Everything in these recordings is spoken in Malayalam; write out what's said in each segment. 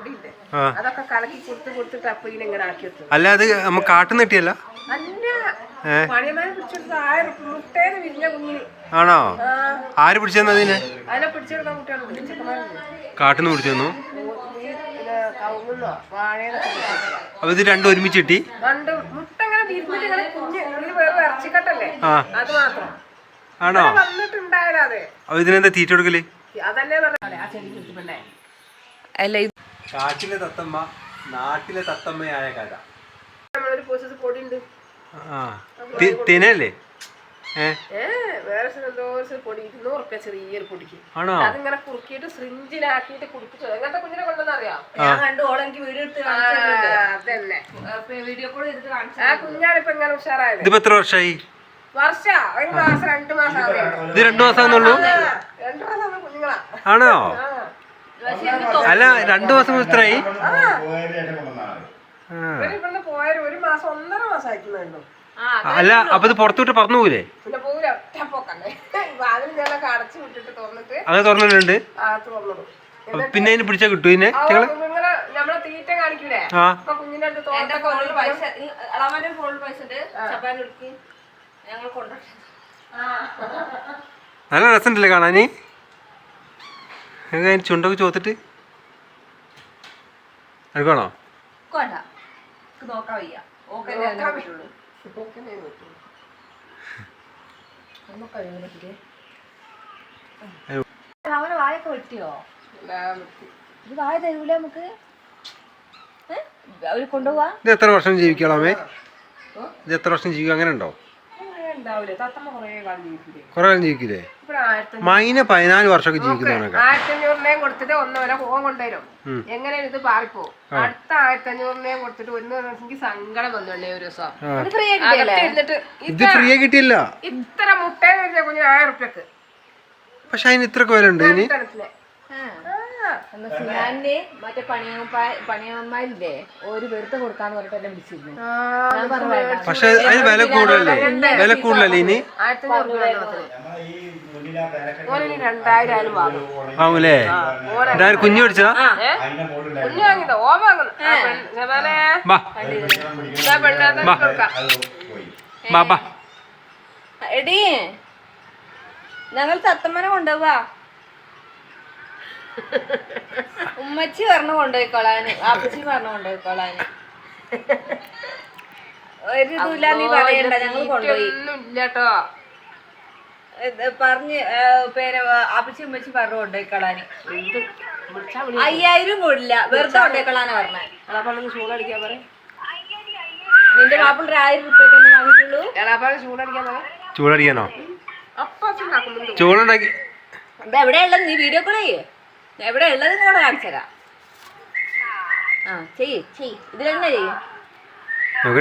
പൊടിയില്ലേ? ആ. അതൊക്കെ കലക്കി കൊടുത്ത് കൊടുത്തിട്ട് അപ്പൊ ഇങ്ങനെ ആക്കി വെച്ചത് അല്ല അത് നമ്മ കാട്ടുന്ന കിട്ടിയല്ല? കുഞ്ഞിന്. ആണോ? ആര് പിടിച്ചെന്ന് അതിനെ? കാട്ടുന്ന് പിടിച്ചെടുക്കുക. അപ്പൊ ഇത് രണ്ടും ഒരുമിച്ച് കിട്ടി? ആണോ? അപ്പൊ ഇതിനെന്താ തീറ്റ കൊടുക്കൽ? അതല്ലേ അല്ല കാട്ടിലെ തത്തമ്മ നാട്ടിലെ തത്തമ്മയായ കഥ. നമ്മളൊരു പോസസ് പൊടി ഉണ്ട് ആ തിനല്ലേ ആണോ? അതിങ്ങനെ കുറുക്കിയിട്ട് ഫ്രിഞ്ചിലാക്കിയിട്ട് കുടിപ്പിച്ചു എങ്ങനത്തെ കുഞ്ഞിനെ ഞാൻ കണ്ടു വീഡിയോ എടുത്ത് അതന്നെ. വീഡിയോ കോൾ എടുത്ത് കാണിച്ചു ആ കുഞ്ഞാണിപ്പോ ഇങ്ങനെ ഉഷാറായത്. ഇതിപ്പോ എത്ര വർഷമായി വർഷം? ഒരു മാസം രണ്ടു മാസം ആവേ. ഇത് രണ്ടു മാസം ആണോ. അല്ല രണ്ടു മാസം എത്രയായി? ഇവിടുന്ന് പോയാലും ഒരു മാസം ഒന്നര മാസം ആയിട്ടുണ്ടോ അല്ല അപ്പൊ ഇത് പുറത്തുവിട്ട് പറഞ്ഞു പോകൂലേ തുറന്നിട്ട് അങ്ങനെ തുറന്നിട്ടുണ്ട്? പിന്നെ അതിന് പിടിച്ചാ കിട്ടൂ പിന്നെ നല്ല രസമുണ്ടല്ലേ കാണാന് എങ്ങനെ ചുണ്ടൊക്കെ ചോത്തിട്ട് എടുക്കണോ കൊണ്ട നോക്കാൻ വയ്യ ഓക്കല്ലേ അതിനെ പറ്റുള്ളൂ ഓക്കേ പറ്റും. നമുക്ക് ചുണ്ടൊക്കെ ചോത്തിട്ട് എടുക്കണോ? അവന് വായൊക്കെ വെട്ടിയോ. ഇത് വായ തരൂല നമുക്ക്? ഏ? അവർ കൊണ്ടുപോവാ? ഇത് എത്ര വർഷം ജീവിക്കണമേ ഇത് എത്ര വർഷം ജീവിക്കും? അങ്ങനെ ഉണ്ടോ? കുറേ കാലം ജീവിക്കില്ലേ മൈന പതിനാല് വർഷമൊക്കെ ജീവിക്കുന്നവനൊക്കെ. ആയിരത്തി അഞ്ഞൂറിനെയും കൊടുത്തിട്ട് ഒന്ന് വരെ പോകാൻ കൊണ്ടുവരും. എങ്ങനെ ഇത് പാറിപ്പോവും? അടുത്ത ആയിരത്തി അഞ്ഞൂറിനെയും കൊടുത്തിട്ട് ഒന്ന് എനിക്ക് സങ്കടം വന്നുണ്ടേ ഒരു ദിവസം. ഇത് ഫ്രീ കിട്ടിയില്ല? ഇത്ര മുട്ടയെന്ന് വെച്ചാൽ കുഞ്ഞിന് ആയിരം ഉറുപ്പ്യക്ക്. പക്ഷെ അതിന് ഇത്രക്ക് വില ഉണ്ട് ഇതിന് രണ്ടെണ്ണത്തിന്. ആ. എന്നാ സിനാന്റെ മറ്റേ പണിയമ്മ പണിയമ്മമാരില്ലേ ഒരു വെറുതെ കൊടുക്കാന്ന് പറഞ്ഞിട്ട് എന്നെ വിളിച്ചിരുന്നു. ആ, ഞാൻ പറഞ്ഞു പക്ഷെ അതിന് വില കൂടുതലല്ലേ? വില കൂടുതലല്ലേ ഇനി. ഓനിനി രണ്ടായിരം ആയാലും വാങ്ങും. വാങ്ങൂലേ? കുഞ്ഞു പിടിച്ചതാ ഏ? കുഞ്ഞ് വാങ്ങിയതോ. ഓ വാങ്ങുന്നു. ആ, പെണ്ണ്. ജമാലേ, ബാ. ഇതാ പെണ്ണാത്ത കൊടുക്കാം. ബാ ബാ. എടി ഞങ്ങൾ തത്തമ്മനെ കൊണ്ടുപോവാ. ഉമ്മച്ചി പറഞ്ഞു കൊണ്ടുപോയിക്കോളാന് അപ്പച്ചി പറഞ്ഞു കൊണ്ടുപോയിക്കോളാന് ഒരു ഇതുമില്ല നീ പറയണ്ട ഞങ്ങൾ കൊണ്ടുപോയി. ഇല്ലാട്ടോ പറഞ്ഞ് പേരെ ആപ്പച്ചി ഉമ്മച്ചി പറഞ്ഞു കൊണ്ടുപോയിക്കളാന് അയ്യായിരം കൂടില്ല. വെറുതെ കൊണ്ടുപോയിക്കളാനാ പറഞ്ഞേ. നിന്റെ പാപ്പിളൊരു ആയിരം റുപ്യൊക്കെ വാങ്ങിയിട്ടുള്ളൂ. എളാപ്പാൾ ചൂടടിക്കാൻ പറ. ചൂടടിക്കാനോ? ചൂടുണ്ടാക്കി എവിടെയുള്ള എവിടെയുള്ളത് നീ വീഡിയോ കോൾ ചെയ്യേ. എവിടെ ഉള്ളത് നിങ്ങളെ കാണിച്ചുതരാം ആ ചെയ്യ്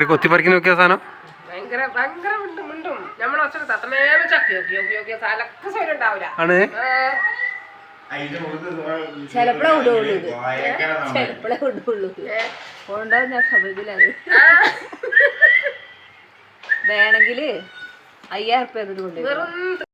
കൊത്തി പറിക്കുന്ന നോക്കിയ സാധനം? ഭയങ്കര ഭയങ്കര മിണ്ടും മിണ്ടും. നമ്മളെ ഒച്ച തത്തമേമ ചക്കി നോക്കി നോക്കി നോക്കി. തലക്ക് സൗകര്യം ഉണ്ടാവില്ല. ആണ്. ചിലപ്പോഴേ ഇത് ചിലപ്പോഴേ ഞാൻ വേണമെങ്കിൽ അയ്യായിരം റുപ്യ എന്നിട്ട്